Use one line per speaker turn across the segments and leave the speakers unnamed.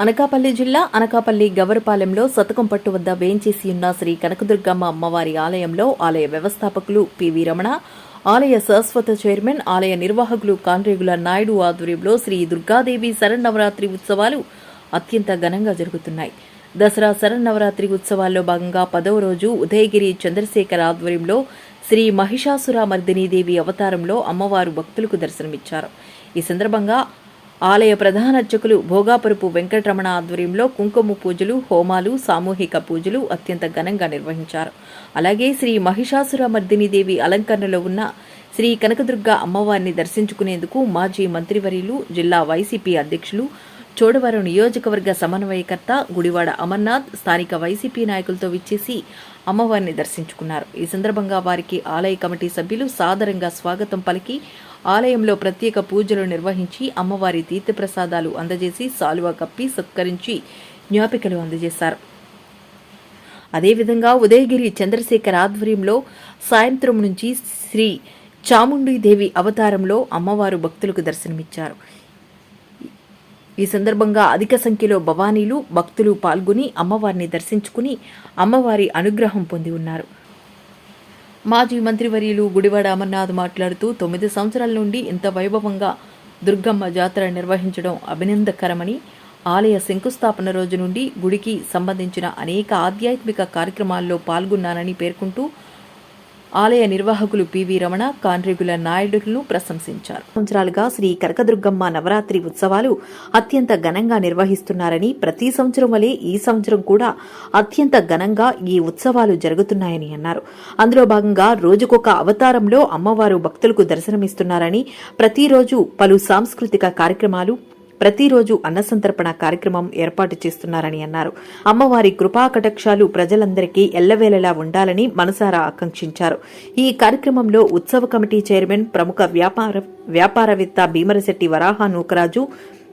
అనకాపల్లి జిల్లా అనకాపల్లి గవరపాలెంలో శతకం పట్టు వద్ద వేంచేసి ఉన్న శ్రీ కనకదుర్గమ్మ అమ్మవారి ఆలయంలో ఆలయ వ్యవస్థాపకులు పివి రమణ ఆలయ శాశ్వత చైర్మన్ ఆలయ నిర్వాహకులు కాండ్రేగుల నాయుడు ఆధ్వర్యంలో శ్రీ దుర్గాదేవి శరన్నవరాత్రి ఉత్సవాలు అత్యంత ఘనంగా జరుగుతున్నాయి. దసరా శరన్నవరాత్రి ఉత్సవాల్లో భాగంగా పదవ రోజు ఉదయగిరి చంద్రశేఖర్ ఆధ్వర్యంలో శ్రీ మహిషాసుర మర్దినీదేవి అవతారంలో అమ్మవారు భక్తులకు దర్శనమిచ్చారు. ఈ సందర్భంగా ఆలయ ప్రధాన అర్చకులు భోగాపురపు వెంకటరమణ ఆధ్వర్యంలో కుంకుమ పూజలు హోమాలు సామూహిక పూజలు అత్యంత ఘనంగా నిర్వహించారు. అలాగే శ్రీ మహిషాసుర దేవి అలంకరణలో ఉన్న శ్రీ కనకదుర్గ అమ్మవారిని దర్శించుకునేందుకు మాజీ మంత్రివర్యులు జిల్లా వైసీపీ అధ్యక్షులు చోడవరం నియోజకవర్గ సమన్వయకర్త గుడివాడ అమర్నాథ్ స్థానిక వైసీపీ నాయకులతో విచ్చేసి అమ్మవారిని దర్శించుకున్నారు. ఈ సందర్భంగా వారికి ఆలయ కమిటీ సభ్యులు సాదరంగా స్వాగతం పలికి ఆలయంలో ప్రత్యేక పూజలు నిర్వహించి అమ్మవారి తీర్థప్రసాదాలు అందజేసి సాలువ కప్పి సత్కరించి జ్ఞాపికలు అందజేశారు. అదేవిధంగా ఉదయగిరి చంద్రశేఖర్ ఆధ్వర్యంలో సాయంత్రం నుంచి శ్రీ చాముండీదేవి అవతారంలో అమ్మవారు భక్తులకు దర్శనమిచ్చారు. ఈ సందర్భంగా అధిక సంఖ్యలో భవానీలు భక్తులు పాల్గొని అమ్మవారిని దర్శించుకుని అమ్మవారి అనుగ్రహం పొంది ఉన్నారు. మాజీ మంత్రివర్యులు గుడివాడ అమర్నాథ్ మాట్లాడుతూ తొమ్మిది సంవత్సరాల నుండి ఇంత వైభవంగా దుర్గమ్మ జాతర నిర్వహించడం అభినందకరమని ఆలయ శంకుస్థాపన రోజు నుండి గుడికి సంబంధించిన అనేక ఆధ్యాత్మిక కార్యక్రమాల్లో పాల్గొన్నానని పేర్కొంటూ ఆలయ నిర్వాహకులు పివి రమణ కాన్రేగుల నాయుడులను ప్రశంసించారు. సంవత్సరాలుగా శ్రీ కనకదుర్గమ్మ నవరాత్రి ఉత్సవాలు అత్యంత ఘనంగా నిర్వహిస్తున్నారని ప్రతి సంవత్సరం వలె ఈ సంవత్సరం కూడా అత్యంత ఘనంగా ఈ ఉత్సవాలు జరుగుతున్నాయని అన్నారు. అందులో భాగంగా రోజుకొక అవతారంలో అమ్మవారు భక్తులకు దర్శనమిస్తున్నారని ప్రతిరోజు పలు సాంస్కృతిక కార్యక్రమాలు ప్రతిరోజు అన్నసంతర్పణ కార్యక్రమం ఏర్పాటు చేస్తున్నారని అన్నారు. అమ్మవారి కృపా కటాక్షాలు ప్రజలందరికీ ఎల్లవేళలా ఉండాలని మనసారా ఆకాంక్షించారు. ఈ కార్యక్రమంలో ఉత్సవ కమిటీ చైర్మన్ ప్రముఖ వ్యాపార వ్యాపారవేత్త భీమరశెట్టి వరాహ నూకరాజు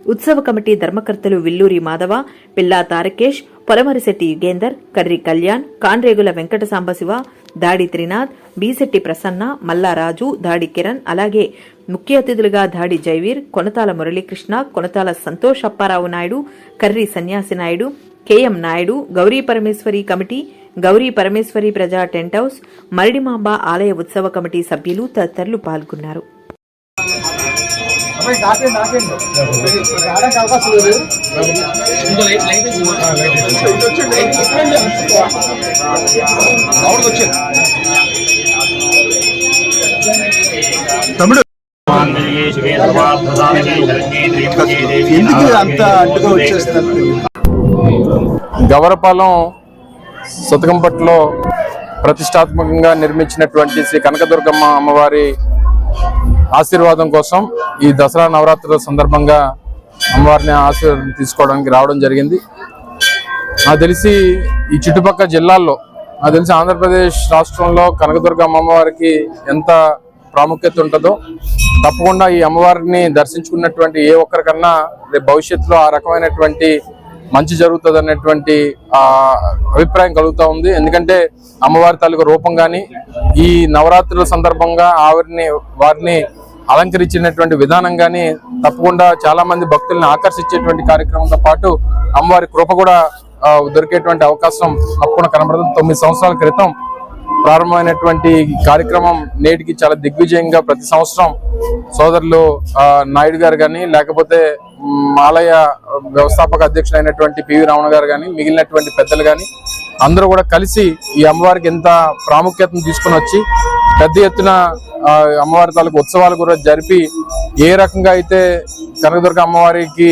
ఉత్సవ కమిటీ ధర్మకర్తలు విల్లూరి మాధవ పిల్లా తారకేష్ పొలమరిశెట్టి యుగేందర్ కర్రి కళ్యాణ్ కాన్రేగుల వెంకట సాంబశివ దాడి త్రినాథ్ బీశెట్టి ప్రసన్న మల్లారాజు దాడి కిరణ్ అలాగే ముఖ్య అతిథులుగా దాడి Jaiveer Konathala Muralikrishna Konathala Santosh Apparao Naidu Karri Sanyasi Naidu KM Naidu Gauri Parameshwari committee Gauri Parameshwari Praja tent house Maridimamba ఆలయ ఉత్సవ కమిటీ సభ్యులు తదితరులు పాల్గొన్నారు.
గవరపాలెం సుతకంపట్లో ప్రతిష్టాత్మకంగా నిర్మించినటువంటి శ్రీ కనకదుర్గమ్మ అమ్మవారి ఆశీర్వాదం కోసం ఈ దసరా నవరాత్రుల సందర్భంగా అమ్మవారిని ఆశీర్వాదం తీసుకోవడానికి రావడం జరిగింది. నాకు తెలిసి ఈ చుట్టుపక్కల జిల్లాల్లో నాకు తెలిసి ఆంధ్రప్రదేశ్ రాష్ట్రంలో కనకదుర్గమ్మ అమ్మవారికి ఎంత ప్రాముఖ్యత ఉంటుందో తప్పకుండా ఈ అమ్మవారిని దర్శించుకున్నటువంటి ఏ ఒక్కరికన్నా రేపు భవిష్యత్తులో ఆ రకమైనటువంటి మంచి జరుగుతుంది అన్నటువంటి అభిప్రాయం కలుగుతూ ఉంది. ఎందుకంటే అమ్మవారి తాలూకు రూపం కానీ ఈ నవరాత్రుల సందర్భంగా ఆవిరిని వారిని అలంకరించినటువంటి విధానం కానీ తప్పకుండా చాలా మంది భక్తుల్ని ఆకర్షించేటువంటి కార్యక్రమంతో పాటు అమ్మవారి కృప కూడా దొరికేటువంటి అవకాశం తప్పకుండా కనబడుతుంది తొమ్మిది సంవత్సరాల క్రితం ప్రారంభమైనటువంటి కార్యక్రమం నేటికి చాలా దిగ్విజయంగా ప్రతి సంవత్సరం సోదరులు నాయుడు గారు కానీ లేకపోతే మాలయ ఆలయ వ్యవస్థాపక అధ్యక్షులైనటువంటి పివి రావణ గారు కానీ మిగిలినటువంటి పెద్దలు కానీ అందరూ కూడా కలిసి ఈ అమ్మవారికి ఎంత ప్రాముఖ్యతను తీసుకుని వచ్చి పెద్ద ఎత్తున అమ్మవారి తాలూకు ఉత్సవాలు కూడా జరిపి ఏ రకంగా అయితే కనకదుర్గ అమ్మవారికి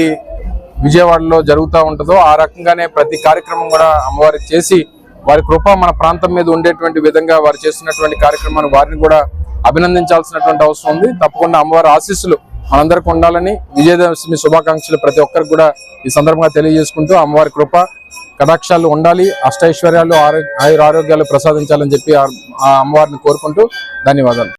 విజయవాడలో జరుగుతూ ఉంటుందో ఆ రకంగానే ప్రతి కార్యక్రమం కూడా అమ్మవారికి చేసి వారి కృప మన ప్రాంతం మీద ఉండేటువంటి విధంగా వారు చేస్తున్నటువంటి కార్యక్రమాన్ని వారిని కూడా అభినందించాల్సినటువంటి అవసరం ఉంది. తప్పకుండా అమ్మవారి ఆశీస్సులు మనందరికి ఉండాలని విజయదశమి శుభాకాంక్షలు ప్రతి ఒక్కరికి కూడా ఈ సందర్భంగా తెలియజేసుకుంటూ అమ్మవారి కృప కటాక్షాలు ఉండాలి అష్టైశ్వర్యాలు ఆరోగ్య ఆయుర ఆరోగ్యాలు ప్రసాదించాలని చెప్పి ఆ అమ్మవారిని కోరుకుంటూ ధన్యవాదాలు.